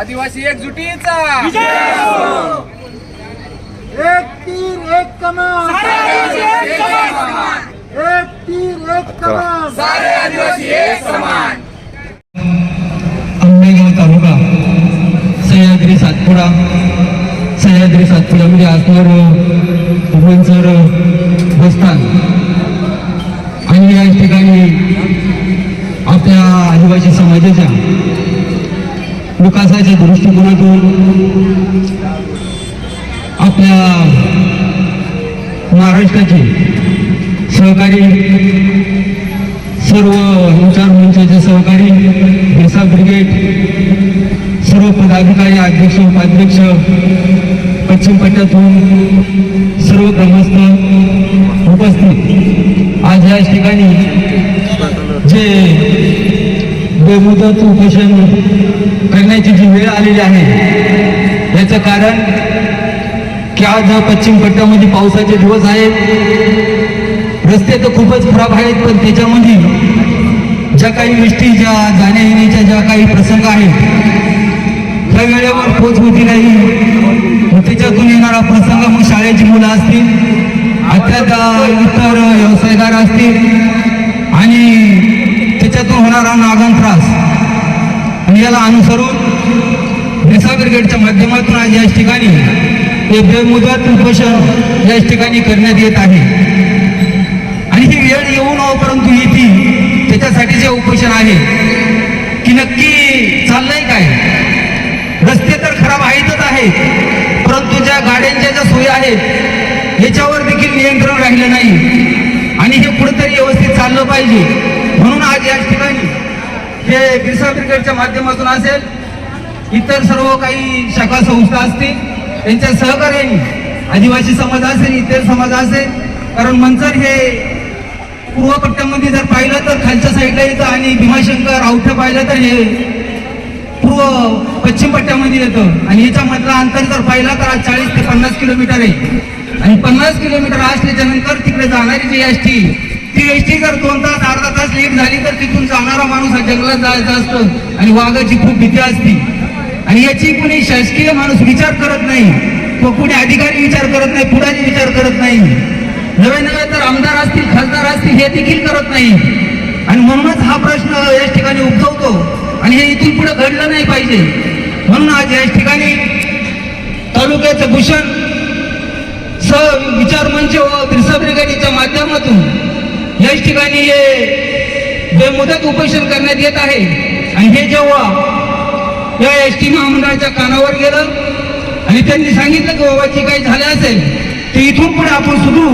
आदिवासी एकजुटीचा. एक तीर एक कमान. एक तीर एक कमान. सारे आदिवासी एक समान. आंबेगाव तालुका सह्याद्री सातपुडा सह्याद्री सातपुड्यामध्ये असणारं भुवनसर बसस्थान. आणि या ठिकाणी आपल्या आदिवासी समाजाच्या विकासाच्या दृष्टिकोनातून आपल्या महाराष्ट्राचे सहकारी सर्व विचार मंचाचे सहकारी भेसा ब्रिगेड सर्व पदाधिकारी अध्यक्ष उपाध्यक्ष पश्चिम पट्ट्यातून सर्व ग्रामस्थ उपस्थित. आज या ठिकाणी जे बेमुदत उपोषण करण्याची जी वेळ आलेली आहे याचं कारण की आज पश्चिम पट्ट्यामध्ये पावसाचे दिवस आहेत. रस्ते तर खूपच खराब आहेत पण त्याच्यामध्ये ज्या काही गोष्टी ज्या जाण्या येण्याच्या ज्या काही प्रसंग आहेत त्या वेळेवर पोच होती नाही. मग त्याच्यातून येणारा प्रसंग मग शाळेची मुलं असतील अत्यंत इतर व्यवसायदार असतील होणारा नागन त्रास. आणि याला अनुसरून निसागर ब्रिगेडच्या माध्यमातून आज या ठिकाणी हे बेमुदत उपोषण या ठिकाणी करण्यात येत आहे. आणि ही वेळ येऊ नव परंतु येते त्याच्यासाठी जे उपोषण आहे की नक्की चाललंय काय? रस्ते तर खराब आहेतच आहेत परंतु ज्या गाड्यांच्या ज्या सोयी आहेत याच्यावर देखील नियंत्रण राहिलं नाही. आणि हे कुठेतरी व्यवस्थित चाललं पाहिजे म्हणून आज या ठिकाणी हे गिरसा क्रिकेटच्या माध्यमातून असेल इतर सर्व काही शाखा संस्था असतील त्यांच्या सहकार्याने आदिवासी समाज असेल इतर समाज असेल कारण मंचर हे पूर्वपट्ट्यामध्ये जर पाहिलं तर खालच्या साईडला येतं आणि भीमाशंकर आवठं पाहिलं तर हे पूर्व पश्चिम पट्ट्यामध्ये येतं. आणि याच्यामधला अंतर जर पाहिला तर आज चाळीस ते पन्नास किलोमीटर आहे. आणि पन्नास किलोमीटर असल्याच्या नंतर तिकडे जाणारी जी एस टी ती एस टी जर दोन तास अर्धा तास लेट झाली तर तिथून जाणारा माणूस हा जंगलात जायचा असतो आणि वाघाची खूप भीती असते. आणि याची कुणी शासकीय माणूस विचार करत नाही तो कुणी अधिकारी विचार करत नाही पुढारी विचार करत नाही. नवे नवे तर आमदार असतील खासदार असतील हे देखील करत नाही. आणि म्हणूनच हा प्रश्न या ठिकाणी उद्भवतो आणि हे इथून पुढे घडलं नाही पाहिजे. म्हणून आज याच ठिकाणी तालुक्याचं भूषण स विचार मंच व बिरसा ब्रिगेडीच्या माध्यमातून याच ठिकाणी हे बेमुदत उपोषण करण्यात येत आहे आणि हे जेव्हा या एस टी महामंडळाच्या कानावर गेलं आणि त्यांनी सांगितलं की बाबा जी काही झालं असेल. ते इथून पुढे आपण सुधरू.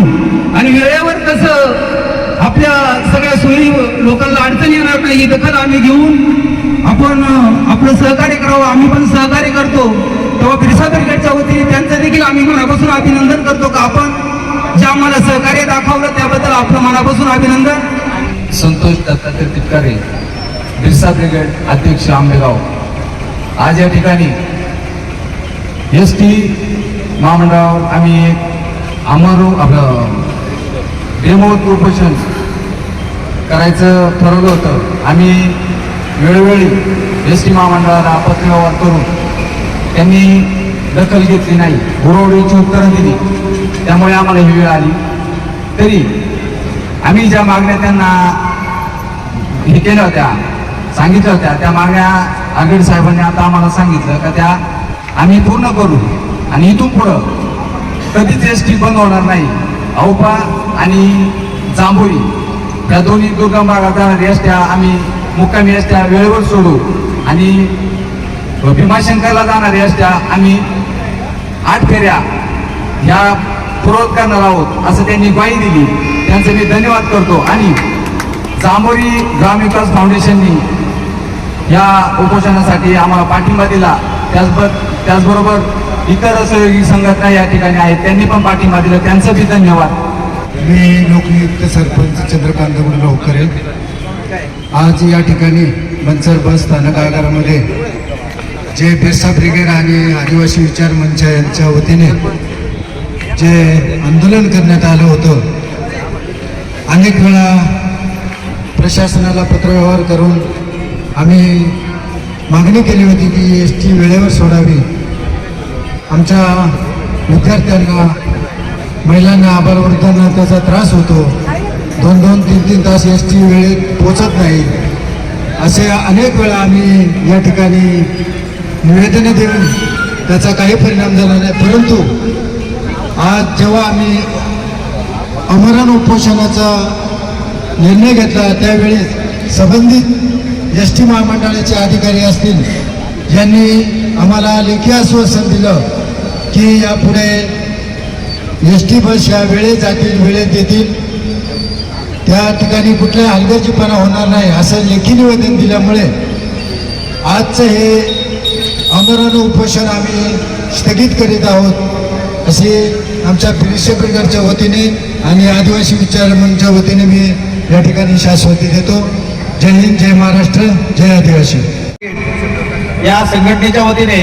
आणि वेळेवर कसं आपल्या सगळ्या सोयी लोकांना अडचण येणार नाही ही दखल आम्ही घेऊन आपण आपलं सहकार्य करावं. आम्ही पण सहकार्य करतो. तेव्हा बिरसा ब्रिगेडच्या वतीने त्यांचं देखील आम्ही मनापासून अभिनंदन करतो का आपण जे आम्हाला सहकार्य दाखवलं त्याबद्दल आपलं मनापासून अभिनंदन. संतोष दत्तात्रय तिटकारे बिरसा ब्रिगेड अध्यक्ष आंबेगाव. आज या ठिकाणी एस टी महामंडळावर आम्ही एक अमर आपलं बेमोत करायचं ठरवलं होतं. आम्ही वेळोवेळी एस टी महामंडळाला पत्रव्यवहार करून त्यांनी दखल घेतली नाही गुरवडीची उत्तरं दिली. त्यामुळे आम्हाला ही वेळ आली. तरी आम्ही ज्या मागण्या त्यांना हे केल्या होत्या सांगितल्या होत्या त्या मागण्या आगड साहेबांनी आता आम्हाला सांगितलं का त्या आम्ही पूर्ण करू आणि इथून पुढं कधीच एस टी बंद होणार नाही. औपा आणि जांभोळी त्या दोन्ही दुर्गम भागात जाणाऱ्या एसट्या आम्ही मुक्कामी एसट्या वेळेवर सोडू आणि भीमाशंकरला जाणाऱ्या एसट्या आम्ही आठ फेऱ्या ह्या पुरवत करणार आहोत असं त्यांनी ग्वाही दिली. त्यांचे मी धन्यवाद करतो. आणि जांभोरी ग्रामविकास फाउंडेशननी या उपोषणासाठी आम्हाला पाठिंबा दिला. त्याचबर त्याचबरोबर इतर सहयोगी संघटना या ठिकाणी आहेत. त्यांनी पण पाठिंबा दिला. त्यांचं बी धन्यवाद. मी लोकनियुक्त सरपंच चंद्रकांत गुरुराव आज या ठिकाणी मनसर बस स्थानक आगारामध्ये जे बिरसा ब्रिगेड आणि आदिवासी विचार मंच यांच्या वतीने जे आंदोलन करण्यात आलं होतं अनेक वेळा प्रशासनाला पत्रव्यवहार करून आम्ही मागणी केली होती की एस टी वेळेवर सोडावी. आमच्या विद्यार्थ्यांना महिलांना आबालवृद्धांना त्याचा त्रास होतो. दोन दोन तीन तीन तास एस टी वेळेत पोचत नाही. असे अनेक वेळा आम्ही या ठिकाणी निवेदनं देऊन त्याचा काही परिणाम झाला नाही. परंतु आज जेव्हा आम्ही अमरण उपोषणाचा निर्णय घेतला त्यावेळी संबंधित एस टी महामंडळाचे अधिकारी असतील यांनी आम्हाला लेखी आश्वासन दिलं की यापुढे एस टी बस या वेळेत जातील वेळेत येतील त्या ठिकाणी कुठल्या हलगर्जीपणा होणार नाही असं लेखी निवेदन दिल्यामुळे आजचं हे अमरण उपोषण आम्ही स्थगित करीत आहोत असे आमच्या फिलिशे वतीने आणि आदिवासी विचार मंचच्या वतीने मी या ठिकाणी शाश्वती देतो. जय हिंद जय महाराष्ट्र जय आदिवासी. या संघटनेच्या वतीने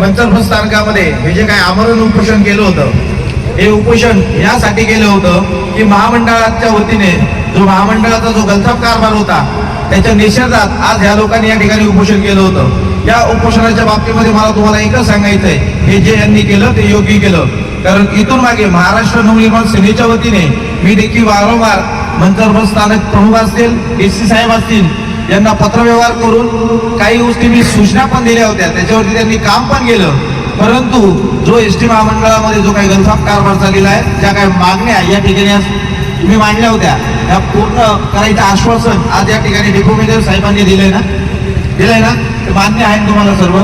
मंचर स्थानकामध्ये हे जे काय आमरण उपोषण केलं होतं हे उपोषण यासाठी केलं होतं की महामंडळाच्या वतीने जो महामंडळाचा जो गलथाप कारभार होता त्याच्या निषेधात आज या लोकांनी या ठिकाणी उपोषण केलं होतं. या उपोषणाच्या बाबतीमध्ये मला तुम्हाला एकच सांगायचं आहे हे जे यांनी केलं ते योग्य केलं. कारण इथून मागे महाराष्ट्र नवनिर्माण सेनेच्या वतीने मी देखील वारंवार मंचर बस स्थानक प्रमुख असतील एस सी साहेब असतील यांना पत्रव्यवहार करून काही गोष्टी मी सूचना पण दिल्या होत्या. त्याच्यावरती त्यांनी काम पण केलं. परंतु जो एस टी महामंडळामध्ये जो काही गलथाप कारभार चाललेला आहे ज्या काही मागण्या या ठिकाणी आज तुम्ही मांडल्या होत्या या पूर्ण करायचं आश्वासन आज या ठिकाणी डेपो मेजर साहेबांनी दिलंय ना? दिलंय ना? ते मान्य आहे तुम्हाला सर्व.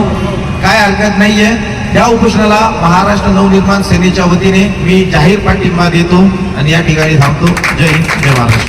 काय हरकत नाहीये. या उपोषणाला महाराष्ट्र नवनिर्माण सेनेच्या वतीने मी जाहीर पाठिंबा देतो आणि या ठिकाणी थांबतो. जय हिंद जय महाराष्ट्र.